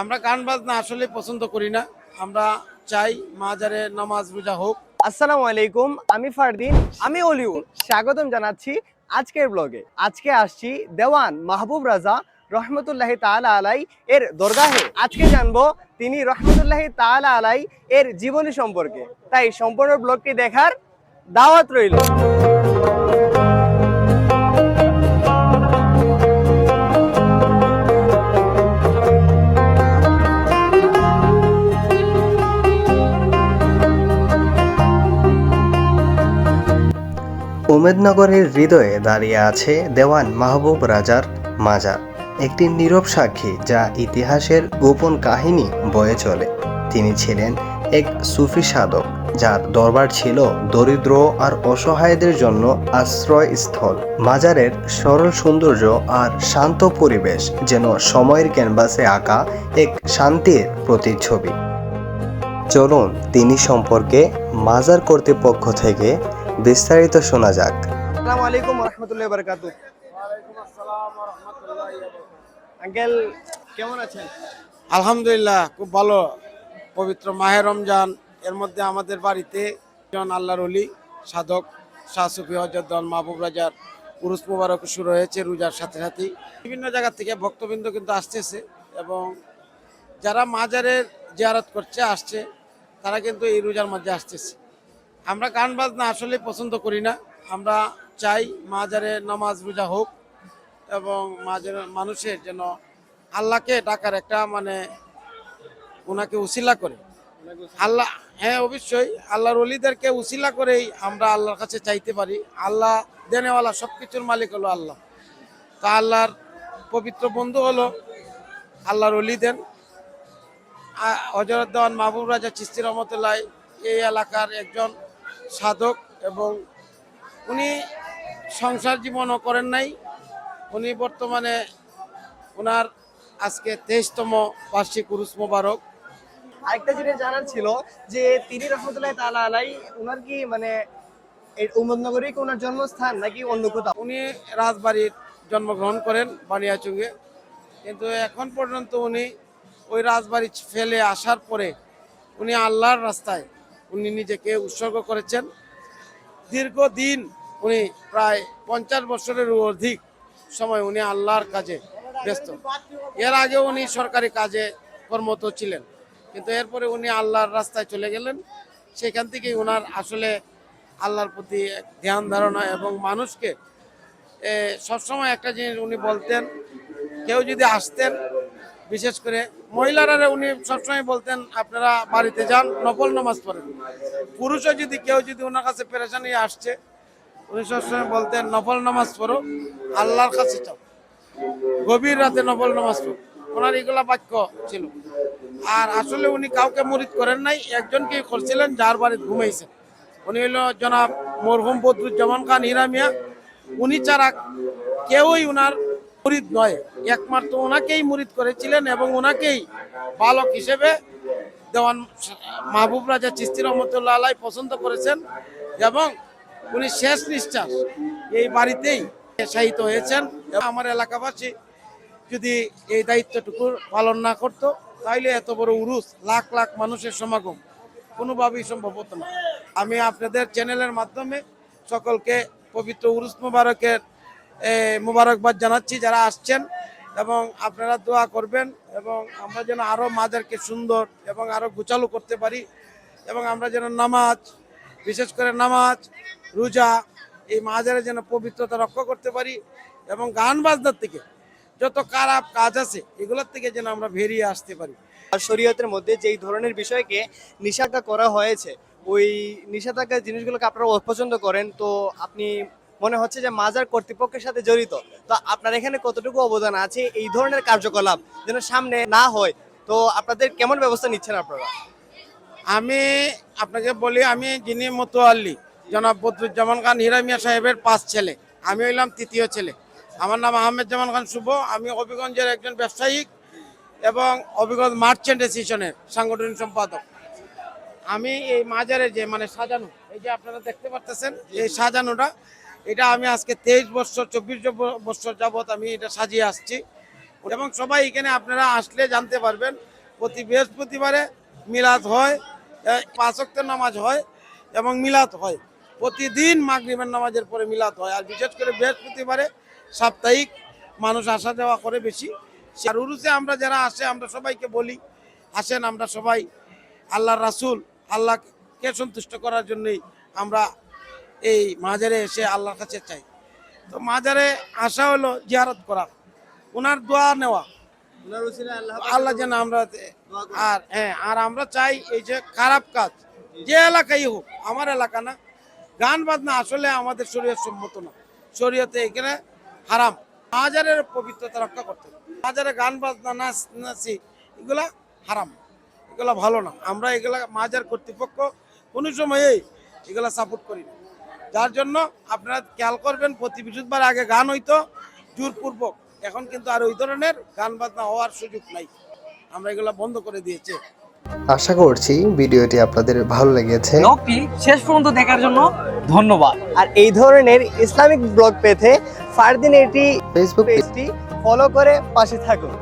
আমরা গান বাজনা আসলে পছন্দ করি না। আমরা চাই মাজারে নামাজ রোজা হোক। আসসালামু আলাইকুম, আমি ফারদিন, আমি অলিউড। স্বাগতম জানাচ্ছি আজকের ব্লগে। আজকে আসছি দেওয়ান মাহবুব রাজা রহমতুল্লাহ তাআলা আলাই এর দরগাহে। আজকে জানব তিনি রহমতুল্লাহ তাআলা আলাই এর জীবনী সম্পর্কে। তাই সম্পূর্ণ ব্লগটি দেখার দাওয়াত রইল। উমেদনগরের হৃদয়ে দাঁড়িয়ে আছে দেওয়ান মাহবুব রাজার মাজার, একটি নীরব সাক্ষী যা ইতিহাসের গোপন কাহিনী বয়ে চলে। তিনি ছিলেন এক সুফি সাধক, যার দরবার ছিল দরিদ্র আর অসহায়দের জন্য আশ্রয়স্থল। মাজারের সরল সৌন্দর্য আর শান্ত পরিবেশ যেন সময়ের ক্যানভাসে আঁকা এক শান্তির প্রতিচ্ছবি। চলুন, তিনি সম্পর্কে মাজার কর্তৃপক্ষ থেকে বিস্তারিত শোনা যাক। আসসালামু আলাইকুম রহমতুল্লাহ বারকাতু। আঙ্কেল কেমন আছেন? আলহামদুলিল্লাহ খুব ভালো। পবিত্র মাহে রমজান এর মধ্যে আমাদের বাড়িতে জন আল্লাহর অলি সাধক শাহ সুফি হজরত মাহবুব রাজার পুরুষ মুবারক শুরু হয়েছে রোজার সাথে সাথেই। বিভিন্ন জায়গা থেকে ভক্তবৃন্দ কিন্তু আসতেছে এবং যারা মাজারের জিয়ারত করছে আসছে তারা কিন্তু এই রোজার মধ্যে আসতেছে। আমরা গান বাজনা আসলে পছন্দ করি না। আমরা চাই মাজারে নামাজ রোজা হোক এবং মাজারে মানুষের যেন আল্লাহকে ডাকার একটা মানে ওনাকে উসিলা করে। আল্লাহ হ্যাঁ অবশ্যই আল্লাহর অলিদেরকে উসিলা করেই আমরা আল্লাহর কাছে চাইতে পারি। আল্লাহ দেনেওয়ালা সব কিছুর মালিক হলো আল্লাহ। তা আল্লাহর পবিত্র বন্ধু হলো আল্লাহর অলি দেন। হজরত দেওয়ান মাহবুব রাজা চিস্তি রহমতুল্লাহ এই এলাকার একজন সাধক এবং উনি সংসার জীবনও করেন নাই। উনি বর্তমানে ওনার আজকে তেইশতম বার্ষিক উরুস মোবারক। আরেকটা জিনিস জানার ছিল যে তিনি রহমতুল্লাহ তালা আলাই ওনার কি মানে উমদনগরই কি ওনার জন্মস্থান নাকি অন্য কোথাও? উনি রাজবাড়ির জন্মগ্রহণ করেন বানিয়াচুঙ্গে। কিন্তু এখন পর্যন্ত উনি ওই রাজবাড়ি ফেলে আসার পরে উনি আল্লাহর রাস্তায় উনি নিজেকে উৎসর্গ করেছেন। দীর্ঘদিন উনি প্রায় পঞ্চাশ বছরেরও অধিক সময় উনি আল্লাহর কাজে ব্যস্ত। এর আগে উনি সরকারি কাজে কর্মত ছিলেন, কিন্তু এরপরে উনি আল্লাহর রাস্তায় চলে গেলেন। সেখান থেকেই ওনার আসলে আল্লাহর প্রতি ধ্যান ধারণা এবং মানুষকে সবসময় একটা জিনিস উনি বলতেন, কেউ যদি আসতেন বিশেষ করে মহিলারা উনি সবসময় বলতেন, আপনারা বাড়িতে যান, নফল নামাজ পড়েন। পুরুষও যদি কেউ যদি ওনার কাছে পেরেশানি আসছে, উনি সবসময় বলতেন, নফল নামাজ পড়ো, আল্লাহর কাছে চাও গভীর রাতে নফল নামাজ পড়ো। ওনার এগুলা বাক্য ছিল। আর আসলে উনি কাউকে মুরিদ করেন নাই, একজনকেই করছিলেন যার বাড়িতে ঘুমাইছেন। উনি হলো জনাব মরহুম বদরুজ্জামান খান হিরামিয়া। উনি ছাড়া কেউই উনার মুরিদ নয়, একমাত্র ওনাকেই মুরিদ করেছিলেন এবং ওনাকেই বালক হিসেবে দেওয়ান মাহবুব রাজা চিস্তি রহমতুল্লাহ আলাই পছন্দ করেছেন এবং উনি শেষ নিঃশ্বাস এই বাড়িতেই শায়িত হয়েছেন আমার এলাকাবাসী যদি এই দায়িত্বটুকু পালন না করতো, তাইলে এত বড় উরুস, লাখ লাখ মানুষের সমাগম কোনোভাবেই সম্ভব হতো না। আমি আপনাদের চ্যানেলের মাধ্যমে সকলকে পবিত্র উরুস মুবারকের মুবারকবাদ জানাচ্ছি যারা আসছেন এবং আপনারা দোয়া করবেন এবং আমরা যেন আরও মাদেরকে সুন্দর এবং আরও গুছালো করতে পারি এবং আমরা যেন নামাজ, বিশেষ করে নামাজ, রোজা, এই মাজারে যেন পবিত্রতা রক্ষা করতে পারি এবং গান বাজনার থেকে যত খারাপ কাজ আছে, এগুলোর থেকে যেন আমরা বেরিয়ে আসতে পারি। আর শরীয়তের মধ্যে যেই ধরনের বিষয়কে নিষেধাজ্ঞা করা হয়েছে, ওই নিষেধাজ্ঞা জিনিসগুলোকে আপনারা অপছন্দ করেন, তো আপনি মনে হচ্ছে যে মাজার কর্তৃপক্ষের সাথে জড়িত। তো আপনার এখানে কতটুকু অবদান আছে এই ধরনের কার্যকলাপ যেন সামনে না হয়? তো আপনাদের কেমন ব্যবস্থা নিচ্ছেন আপনারা? আমি আপনাকে বলি, আমি যিনি মতোয়াল্লি, জনাব বদরুজ্জামান খান হিরামিয়া সাহেবের পাঁচ ছেলে। আমি হইলাম তৃতীয় ছেলে। আমার নাম আহমেদ জামান খান শুভ। আমি হবিগঞ্জের একজন ব্যবসায়িক এবং হবিগঞ্জ মার্চেন্ট অ্যাসোসিয়েশনের সাংগঠনিক সম্পাদক। আমি এই মাজারে যে মানে সাজানো, এই যে আপনারা দেখতে পারতেছেন, এই সাজানোটা এটা আমি আজকে তেইশ বছর চব্বিশ বছর যাবত আমি এটা সাজিয়ে আসছি। এবং সবাই এখানে আপনারা আসলে জানতে পারবেন প্রতি বৃহস্পতিবারে মিলাদ হয় এ, পাঁচ ওয়াক্তের নামাজ হয় এবং মিলাদ হয়। প্রতিদিন মাগরিবের নামাজের পরে মিলাদ হয়। আর বিশেষ করে বৃহস্পতিবারে সাপ্তাহিক মানুষ আসা যাওয়া করে বেশি। আর উরুসে আমরা যারা আসে আমরা সবাইকে বলি আসেন আমরা সবাই আল্লাহর রাসূল আল্লাহকে সন্তুষ্ট করার জন্যই আমরা এই মাজারে এসে আল্লাহর কাছে চাই। তো মাজারে আসা হলো জিয়ারত করা। ওনার দোয়া নেওয়া। আল্লাহ যেন আমরা আর হ্যাঁ আর আমরা চাই এই যে খারাপ কাজ। যে এলাকায় হোক, আমার এলাকা না। গান বাজনা আসলে আমাদের শরীয়ত সম্মত না। শরীয়তে এখানে হারাম। মাজারের পবিত্রতা রক্ষা করতে হবে। মাজারে গান বাজনা, নাচ, নাচি, এগুলা হারাম। এগুলা ভালো না। আমরা এগুলা মাজার কর্তৃপক্ষ কোনো সময়েই এগুলা সাপোর্ট করি না। যার জন্য আপনারা খেয়াল করবেন প্রতি বৃহস্পতিবার আগে গান হইতো জোরপূর্বক। এখন কিন্তু আর ওই ধরনের গান বাজনা হওয়ার সুযোগ নাই। আমরা এগুলো বন্ধ করে দিয়েছি। আশা করছি ভিডিওটি আপনাদের ভালো লেগেছে। ব্লগটি শেষ পর্যন্ত দেখার জন্য ধন্যবাদ। আর এই ধরনের ইসলামিক ব্লগ পেতে ফারদিন এটি ফেসবুক পেজটি ফলো করে পাশে থাকুন।